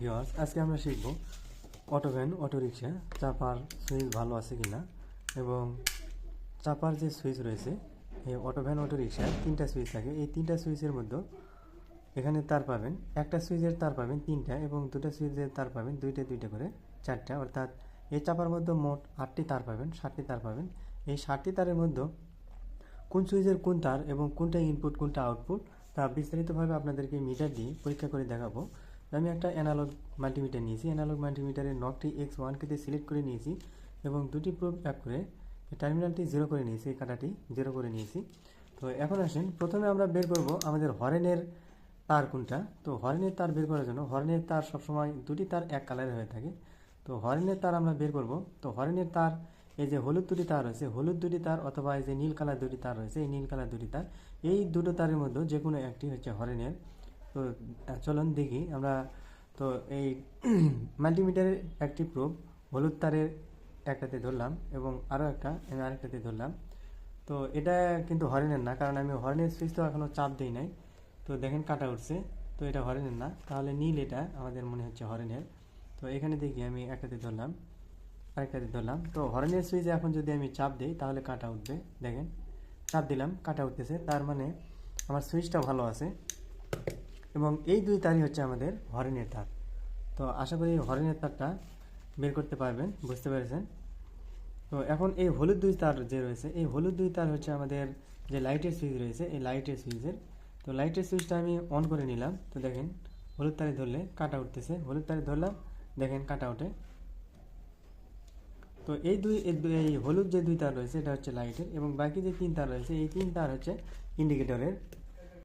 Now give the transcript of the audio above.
Viewers আজকে আমরা শিখব অটো ভ্যান চাপার সুইচ ভালো আছে কিনা এবং চাপার যে সুইচ রয়েছে, এই অটো ভ্যান অটো রিক্সায় তিনটা সুইচ থাকে। এই তিনটা সুইচের মধ্যে এখানে তার পাবেন, একটা সুইচের তার পাবেন তিনটা এবং দুটো সুইচের তার পাবেন দুইটা দুইটা করে চারটা। অর্থাৎ এই চাপার মধ্যে মোট আটটি তার পাবেন ষাটটি তার পাবেন। এই ষাটটি তারের মধ্যে কোন সুইচের কোন তার এবং কোনটা ইনপুট কোনটা আউটপুট তা বিস্তারিতভাবে আপনাদেরকে মিটার দিয়ে পরীক্ষা করে দেখাবো। আমি একটা অ্যানালগ মাল্টিমিটার নিয়েছি। অ্যানালগ মাল্টিমিটারের নকটি এক্স ওয়ান ওয়ানকে সিলেক্ট করে নিয়েছি এবং দুটি প্রোব অ্যাপ করে টার্মিনালটি জিরো করে নিয়েছি, এই কাটাটি জিরো করে নিয়েছি। তো এখন আসেন, প্রথমে আমরা বের করব আমাদের হরেনের তার কোনটা। তো হরেনের তার বের করার জন্য হরেনের তার সবসময় দুটি তার এক কালারের হয়ে থাকে। তো হরেনের তার আমরা বের করব। তো হরেনের তার, এই যে হলুদ দুটি তার রয়েছে, হলুদ দুটি তার অথবা এই যে নীল কালার দুটি তার রয়েছে, এই নীল কালার দুটি তার, এই দুটো তারের মধ্যে যে কোনো একটি হচ্ছে হরেনের তো চলুন দেখি। আমরা তো এই মাল্টিমিটারের একটি প্রোব হলুদ তারের একটাতে ধরলাম এবং আরও একটা আমি আরেকটাতে ধরলাম। তো এটা কিন্তু হরেনের না, কারণ আমি হরেনের সুইচ তো এখনও চাপ দিই নাই। তো দেখেন কাটা উঠছে, তো এটা হরেনের না। তাহলে নীল এটা, আমাদের মনে হচ্ছে হরেনের। তো এখানে দেখি আমি একটাতে ধরলাম, আরেকটাতে ধরলাম। তো হরেনের সুইচে এখন যদি আমি চাপ দিই, তাহলে কাটা উঠবে। দেখেন, চাপ দিলাম, কাটা উঠতেছে। তার মানে আমার সুইচটা ভালো আছে। এবং এই দুই তারই হচ্ছে আমাদের হরেনের তার। তো আশা করি হরেনের তারটা বের করতে পারবেন, বুঝতে পেরেছেন? তো এখন এই হলুদ দুই তার যে রয়েছে, এই হলুদ দুই তার হচ্ছে আমাদের যে লাইটের সুইচ রয়েছে, এই লাইটের সুইচের। তো লাইটের সুইচটা আমি অন করে নিলাম। তো দেখেন, হলুদ তারে ধরলে কাটা উঠতেছে। হলুদ তারে ধরলাম, দেখেন কাটা ওঠে। তো এই দুই- এই হলুদ যে দুই তার রয়েছে, এটা হচ্ছে লাইটের এবং বাকি যে তিন তার রয়েছে, এই তিন তার হচ্ছে ইন্ডিকেটরের